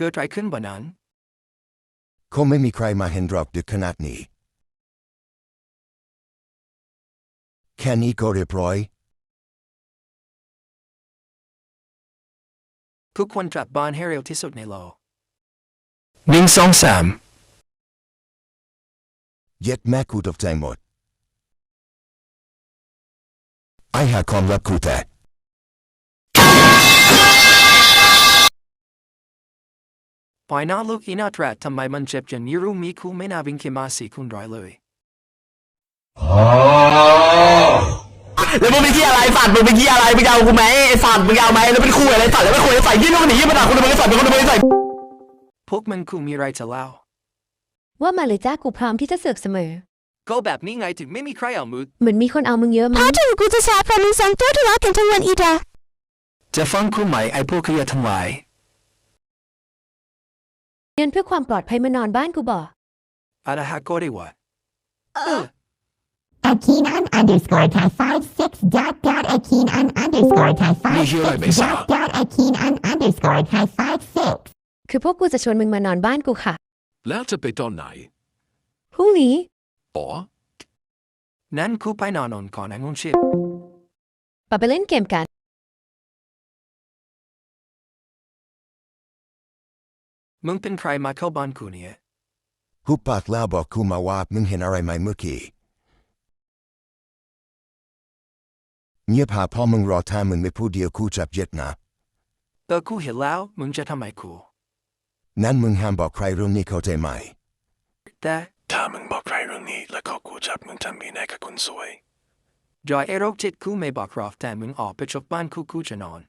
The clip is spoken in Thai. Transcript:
เกิดอะไรขึ้นบนนั้น คงไม่มีใครมาเห็นดรอกดึกขนาดนี้ แค่นี้ก็เรียบร้อย ทุกคนกลับบ้านให้เร็วที่สุดในโลกหนึ่งสองสามเย็ดแม่กูตกใจหมด ไอหาความลับกูแต่ ปล่อยหน้าลูกอีน่าตรัสทำไมมันเจ็บจนยี่รู้มีคูไม่น่าวิ่งเข้ามาสี่คุณร้อยเลยแล้วมึงเป็นที่อะไรสัตว์มึงเป็นที่อะไรมึงจะเอากูไหมไอ้สัตว์มึงจะเอาไหมแล้วเป็นคุยอะไรสัตว์แล้วเป็นคุยไอ้สัตว์ยี่นู่นหนียี่มาด่าคนทำไมไอ้สัตว์เป็นคนทำไมไอ้สัตว์พวกมันคูมีอะไรจะเล่าว่ามาเลยจ้ากูพร้อมที่จะเสือกเสมอ ก็แบบนี้ไงถึงไม่มีใครเอามือเหมือนมีคนเอามึงเยอะมั้ถ้างถึงกูจะแชร์เพราะมึงสองตัวทะเลาะกันทั้งวันอีดา จะฟังคูไหมไอ้พวกขยะทั้งหลาย เงินเพื่อความปลอดภัยมานอนบ้านกูบ่อาดาฮะก็ได้วะเออ Akinan underscore tie five six dot dot Akinan underscore tie five Ni hiyo ay may six isa. dot dot Akinan underscore tie five six. คือพวกกูจะชวนมึงมานอนบ้านกูค่ะ แล้วจะไปตอนไหนพรุ่งนี้ อ๋อนั้นคูไปนอนนอนก่อนนะงงชิบปะไปเล่นเกมกัน มึงเป็นใครมาเข้าบ้านกูเนี่ยหุบปากแล้วบอกกูมาว่ามึงเห็นอะไรไหมเมื่อกี้เงียบหาพ่อมึงรอถ้ามึงไม่พูดเดียวกูจับเย็ดนะเออกูเห็นแล้วมึงจะทำไมกูนั้นมึงห้ามบอกใครเรื่องนี้เข้าใจไหมแต่ถ้ามึงบอกใครเรื่องนี้แล้วเขากูจับมึงทำมีแน่กับคนสวยจอยเอโรคจิตกูไม่บอกรอฟแต่มึงออกไปจบบ้านกูกูจะนอน